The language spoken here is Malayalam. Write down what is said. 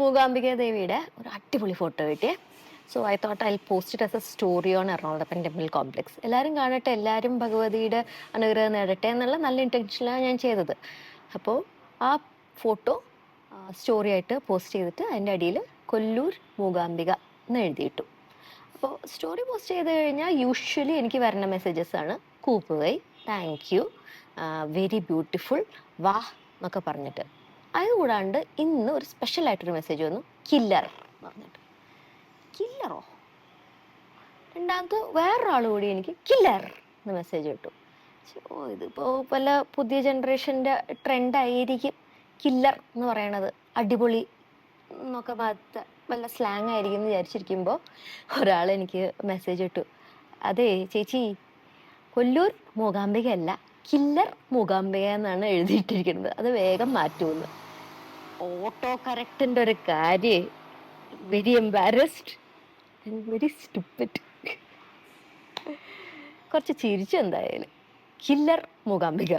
മൂകാംബിക ദേവിയുടെ ഒരു അടിപൊളി ഫോട്ടോ കിട്ടിയേ. So I thought I post it as a story on Ernakulathappan temple complex എല്ലാവരും കാണട്ടെ എല്ലാവരും ഭഗവതിയുടെ അനുഗ്രഹം നേടട്ടെ എന്നുള്ള നല്ല ഇന്റൻഷനിലാണ് ഞാൻ ചെയ്തത്. അപ്പോൾ ആ ഫോട്ടോ സ്റ്റോറി ആയിട്ട് പോസ്റ്റ് ചെയ്തിട്ട് അതിന്റെ അടിയിൽ കൊല്ലൂർ മൂകാംബിക എന്ന് എഴുതിയിട്ടു. അപ്പോൾ സ്റ്റോറി പോസ്റ്റ് ചെയ്ത് കഴിഞ്ഞാൽ യൂഷ്വലി എനിക്ക് വരുന്ന മെസ്സേജസ് ആണ് കൂപ്പുകൈ താങ്ക് യു വെരി ബ്യൂട്ടിഫുൾ വാ എന്നൊക്കെ പറഞ്ഞിട്ട്. അതുകൂടാണ്ട് ഇന്ന് ഒരു സ്പെഷ്യൽ ആയിട്ടൊരു മെസ്സേജ് വന്നു. കില്ലർ പറഞ്ഞിട്ട്. കില്ലറോ രണ്ടാമത് വേറൊരാൾ കൂടി എനിക്ക് കില്ലർ എന്ന് മെസ്സേജ് കിട്ടു ഓ ഇതിപ്പോൾ പല പുതിയ ജനറേഷന്റെ ട്രെൻഡായിരിക്കും കില്ലർ എന്ന് പറയണത്. അടിപൊളി എന്നൊക്കെ ഭാഗത്ത് വല്ല സ്ലാങ് ആയിരിക്കും എന്ന് വിചാരിച്ചിരിക്കുമ്പോൾ ഒരാൾ എനിക്ക് മെസ്സേജ് ഇട്ടു. അതെ ചേച്ചി കൊല്ലൂർ മൂകാംബിക അല്ല കില്ലർ മൂകാംബിക എന്നാണ് എഴുതിയിട്ടിരിക്കുന്നത്. അത് വേഗം മാറ്റുമെന്ന് ഓട്ടോ കറക്റ്റിന്റെ ഒരു കാര്യം. വെരി എംബാരസ്ഡ് വെരി സ്റ്റുപ്പിഡ് കുറച്ച് ചിരിച്ചു എന്തായാലും. കില്ലർ മൂകാംബിക